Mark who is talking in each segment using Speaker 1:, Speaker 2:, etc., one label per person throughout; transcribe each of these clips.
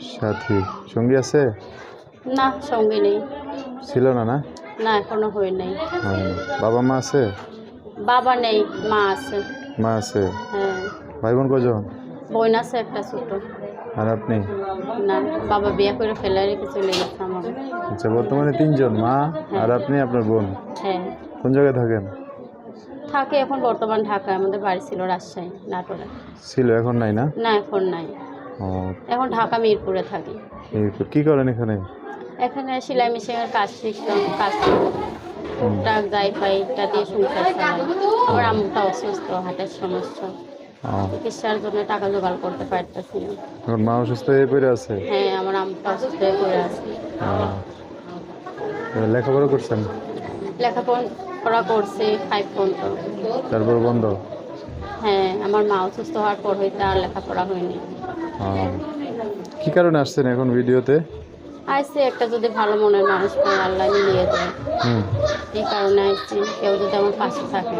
Speaker 1: সাথী। সঙ্গী আছে?
Speaker 2: না সঙ্গী নেই।
Speaker 1: ছিল না না?
Speaker 2: না এখনও হয়ে নেই।
Speaker 1: হয়। বাবা মা আছে?
Speaker 2: বাবা নেই মা আছে।
Speaker 1: মা আছে?
Speaker 2: হ্যাঁ।
Speaker 1: ভাই বোন কজন
Speaker 2: বোন আছে একটা ছোট।
Speaker 1: আর আপনি?
Speaker 2: না বাবা বিয়ে করে ফেলে রেখে চলে গেছে আমার।
Speaker 1: আচ্ছা বর্তমানে তিনজন মা আর আপনি আপনার বোন।
Speaker 2: হ্যাঁ।
Speaker 1: কোন জায়গায় থাকেন?
Speaker 2: থাকে এখন বর্তমান ঢাকায় আমাদের বাড়ি ছিল রাজশাহী নাটোরে।
Speaker 1: ছিল এখন নাই না?
Speaker 2: না এখন নাই। এখন ঢাকা মিরপুরে থাকি।
Speaker 1: তো কি করেন এখানে?
Speaker 2: এখানে সেলাই মেশিনের কাজ শিখতাম কাজ টুকটাক যাই পাই এটা দিয়ে সংসার চালাই। আমার আম্মুটা অসুস্থ হার্টের সমস্যা। চিকিৎসার জন্য টাকা জোগাড় করতে পারতেছি না।
Speaker 1: এখন মা অসুস্থ হয়ে পড়ে আছে?
Speaker 2: হ্যাঁ আমার আম্মুটা অসুস্থ হয়ে পড়ে আছে।
Speaker 1: লেখাপড়া করছেন?
Speaker 2: লেখাপড়া করছে ফাইভ পর্যন্ত।
Speaker 1: তারপর বন্ধ?
Speaker 2: হ্যাঁ আমার মা অসুস্থ হওয়ার পর হইতে আর লেখাপড়া হয়নি।
Speaker 1: কি কারণে আসছেন এখন ভিডিওতে?
Speaker 2: আইসি একটা যদি ভালো মনের মানুষ পাই আল্লাহ নিয়ে
Speaker 1: হুম।
Speaker 2: এই কারণে আইসি কেউ যদি আমার পাশে থাকে।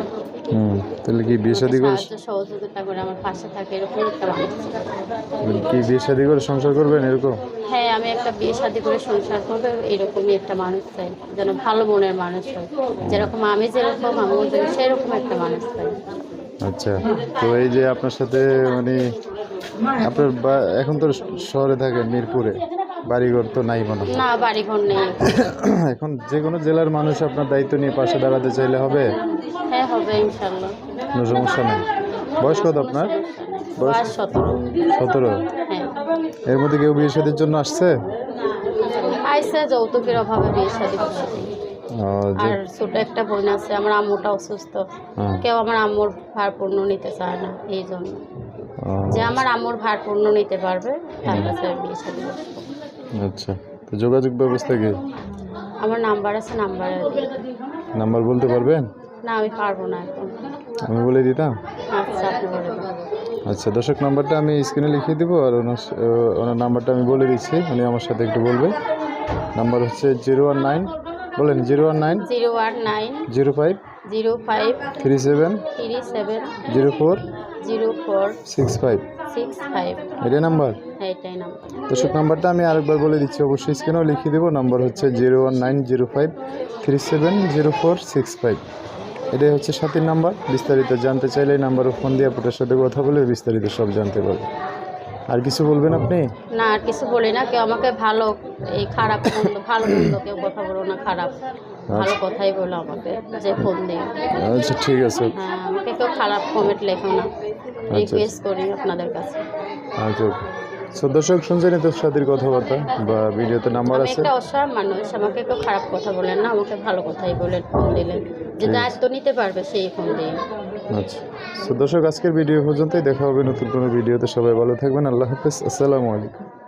Speaker 1: হুম তাহলে কি বিয়ে শাদি করে
Speaker 2: সহযোগিতা করে আমার পাশে থাকে এরকম একটা মানুষ।
Speaker 1: কি বিয়ে শাদি করে সংসার করবেন এরকম?
Speaker 2: হ্যাঁ আমি একটা বিয়ে শাদি করে সংসার করব এরকমই একটা মানুষ চাই যেন ভালো মনের মানুষ হয়। যেরকম আমি যেরকম যেন সেরকম একটা মানুষ চাই।
Speaker 1: আচ্ছা তো এই যে আপনার সাথে মানে আপনার এখন তো শহরে থাকেন মিরপুরে। বাড়িঘর তো নাই মনে হয়।
Speaker 2: না বাড়ি ঘর নেই।
Speaker 1: এখন যে কোনো জেলার মানুষ আপনার দায়িত্ব নিয়ে পাশে দাঁড়াতে চাইলে হবে?
Speaker 2: হ্যাঁ হবে ইনশাল্লাহ।
Speaker 1: কোনো সমস্যা নেই। বয়স কত আপনার?
Speaker 2: বয়স সতেরো।
Speaker 1: সতেরো?
Speaker 2: হ্যাঁ।
Speaker 1: এর মধ্যে কেউ বিয়ে শাদির জন্য আসছে?
Speaker 2: আইসে যৌতুকের অভাবে বিয়ে শাদি আর ছোট একটা বোন আছে আমার আম্মুটা অসুস্থ। কেউ আমার আম্মুর ভার পূর্ণ নিতে চায় না এই জন্য। যে আমার আম্মুর ভার পূর্ণ নিতে পারবে তার কাছে আমি বিয়ে শাদি
Speaker 1: আচ্ছা তো যোগাযোগ ব্যবস্থা কি?
Speaker 2: আমার নাম্বার আছে নাম্বারে
Speaker 1: নাম্বার বলতে পারবেন?
Speaker 2: না আমি পারব না এখন।
Speaker 1: আমি বলে দিতাম?
Speaker 2: আচ্ছা আপনি বলে
Speaker 1: আচ্ছা দর্শক নাম্বারটা আমি স্ক্রিনে লিখিয়ে দেবো আর ওনার ওনার নাম্বারটা আমি বলে দিচ্ছি উনি আমার সাথে একটু বলবে। নাম্বার হচ্ছে জিরো ওয়ান নাইন বলেন zero one nine
Speaker 2: zero one nine
Speaker 1: zero five
Speaker 2: zero five
Speaker 1: three seven
Speaker 2: three seven
Speaker 1: zero four
Speaker 2: zero four
Speaker 1: six five.
Speaker 2: Six five.
Speaker 1: এটাই নাম্বার?
Speaker 2: নাম্বার।
Speaker 1: দর্শক নাম্বারটা আমি আরেকবার বলে দিচ্ছি অবশ্যই স্ক্রিনেও লিখিয়ে দেবো। নাম্বার হচ্ছে zero one nine zero five three seven zero four six five. এটাই হচ্ছে সাথীর নাম্বার। বিস্তারিত জানতে চাইলে এই নাম্বারে ফোন দিয়ে আপনার সাথে কথা বলে বিস্তারিত সব জানতে পারবেন। আর কিছু বলবেন আপনি?
Speaker 2: না আর কিছু বলি না। কেউ আমাকে ভালো এই খারাপ ভালো মন্দ কেউ কথা বলো না খারাপ। ভালো কথাই বলো আমাকে যে ফোন দিই।
Speaker 1: আচ্ছা ঠিক আছে।
Speaker 2: হ্যাঁ আমাকে কেউ খারাপ কমেন্ট লেখো না। রিকোয়েস্ট করি আপনাদের কাছে।
Speaker 1: আচ্ছা সো দর্শক শুনছেন তোর সাথীর কথাবার্তা বা ভিডিওতে নাম্বার আছে।
Speaker 2: একটা অসহায় মানুষ আমাকে কেউ খারাপ কথা বলেন না আমাকে ভালো কথাই বলেন ফোন দিলেন। যে দায়িত্ব নিতে পারবে সেই ফোন দিয়ে।
Speaker 1: আচ্ছা। সো দর্শক আজকের ভিডিও পর্যন্তই। দেখা হবে নতুন কোনো ভিডিওতে। সবাই ভালো থাকবেন। আল্লাহ হাফেজ। আসসালামু আলাইকুম।